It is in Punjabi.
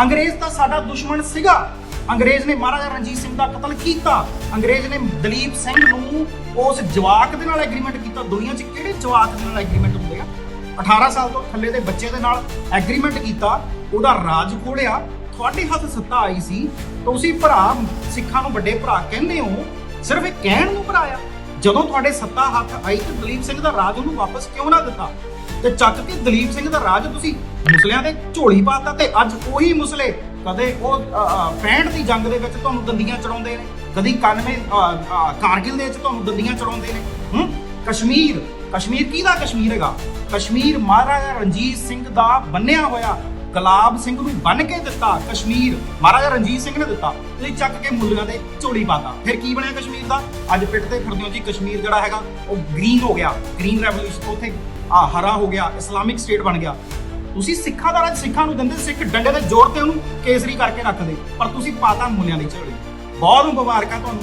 ਅੰਗਰੇਜ਼ ਤਾਂ ਸਾਡਾ ਦੁਸ਼ਮਣ ਸੀਗਾ। ਅੰਗਰੇਜ਼ ਨੇ ਮਹਾਰਾਜਾ ਰਣਜੀਤ ਸਿੰਘ ਦਾ ਕਤਲ ਕੀਤਾ। ਅੰਗਰੇਜ਼ ਨੇ ਦਲੀਪ ਸਿੰਘ ਨੂੰ ਉਸ ਜਵਾਕ ਦੇ ਨਾਲ ਐਗਰੀਮੈਂਟ ਕੀਤਾ। ਦੁਨੀਆ 'ਚ ਕਿਹੜੇ ਜਵਾਕ ਦੇ ਨਾਲ ਐਗਰੀਮੈਂਟ ਹੁੰਦੇ ਆ? 18 ਸਾਲ ਤੋਂ ਥੱਲੇ ਦੇ ਬੱਚੇ ਦੇ ਨਾਲ ਐਗਰੀਮੈਂਟ ਕੀਤਾ। ਉਹਦਾ ਰਾਜ ਖੋਲਿਆ। ਤੁਹਾਡੇ ਹੱਥ ਸੱਤਾ ਆਈ ਸੀ। ਤੁਸੀਂ ਭਰਾ ਸਿੱਖਾਂ ਨੂੰ ਵੱਡੇ ਭਰਾ ਕਹਿੰਦੇ ਹੋ। ਸਿਰਫ ਇਹ ਕਹਿਣ ਨੂੰ ਭਰਾਇਆ। ਜਦੋਂ ਤੁਹਾਡੇ ਸੱਤਾ ਹੱਥ ਆਈ ਤੇ ਦਲੀਪ ਸਿੰਘ ਦਾ ਰਾਜ ਉਹਨੂੰ ਵਾਪਸ ਕਿਉਂ ਨਾ ਦਿੱਤਾ? ਤੇ ਚੱਕ ਕੇ ਦਲੀਪ ਸਿੰਘ ਦਾ ਰਾਜ ਤੁਸੀਂ ਮੁਸਲਿਆਂ ਦੇ ਝੋਲੀ ਪਾਤਾ ਤੇ ਅੱਜ ਉਹੀ ਮੁਸਲੇ ਕਦੇ ਉਹ ਅ, 65 ਦੀ ਜੰਗ ਦੇ ਵਿੱਚ ਤੁਹਾਨੂੰ ਦੰਦੀਆਂ ਚੜਾਉਂਦੇ ਨੇ ਕਦੀ 91 ਕਾਰਗਿਲ ਦੇ ਵਿੱਚ ਤੁਹਾਨੂੰ ਦੰਦੀਆਂ ਚੜਾਉਂਦੇ ਨੇ ਹੂੰ? ਕਸ਼ਮੀਰ ਕਸ਼ਮੀਰ ਕਿਹਦਾ ਕਸ਼ਮੀਰ ਹੈਗਾ? ਕਸ਼ਮੀਰ ਮਹਾਰਾਜਾ ਰਣਜੀਤ ਸਿੰਘ ਦਾ ਬੰਨਿਆ ਹੋਇਆ ਗੁਲਾਬ ਸਿੰਘ ਨੂੰ ਬੰਨ ਕੇ ਦਿੱਤਾ, ਕਸ਼ਮੀਰ। ਮਹਾਰਾਜਾ ਰਣਜੀਤ ਸਿੰਘ ਨੇ ਦਿੱਤਾ ਤੁਸੀਂ ਚੱਕ ਕੇ ਮੁੱਲਿਆਂ ਦੇ ਝੋਲੀ ਪਾਤਾ ਫਿਰ ਕੀ ਬਣਿਆ ਕਸ਼ਮੀਰ ਦਾ? ਅੱਜ ਪਿੱਟ ਤੇ ਫਿਰਦੇ ਹੋ ਜੀ ਕਸ਼ਮੀਰ ਜਿਹੜਾ ਹੈਗਾ, ਉਹ ਗ੍ਰੀਨ ਹੋ ਗਿਆ। ਗ੍ਰੀਨ ਰੈਵੋਲੂਸ਼ਨ ਉੱਥੇ ਆ ਹਰਾ ਹੋ ਗਿਆ ਇਸਲਾਮਿਕ ਸਟੇਟ ਬਣ ਗਿਆ। ਤੁਸੀਂ ਸਿੱਖਾਂ ਦਾ ਰਾਜ ਸਿੱਖਾਂ ਨੂੰ ਦਿੰਦੇ, ਸਿੱਖ ਡੰਡੇ ਦੇ ਜ਼ੋਰ ਤੇ ਉਹਨੂੰ ਕੇਸਰੀ ਕਰਕੇ ਰੱਖਦੇ। ਪਰ ਤੁਸੀਂ ਪਾਤਾ ਮੁੱਲਿਆਂ ਦੀ ਝੋਲੀ। ਬਹੁਤ ਮੁਬਾਰਕਾਂ ਤੁਹਾਨੂੰ।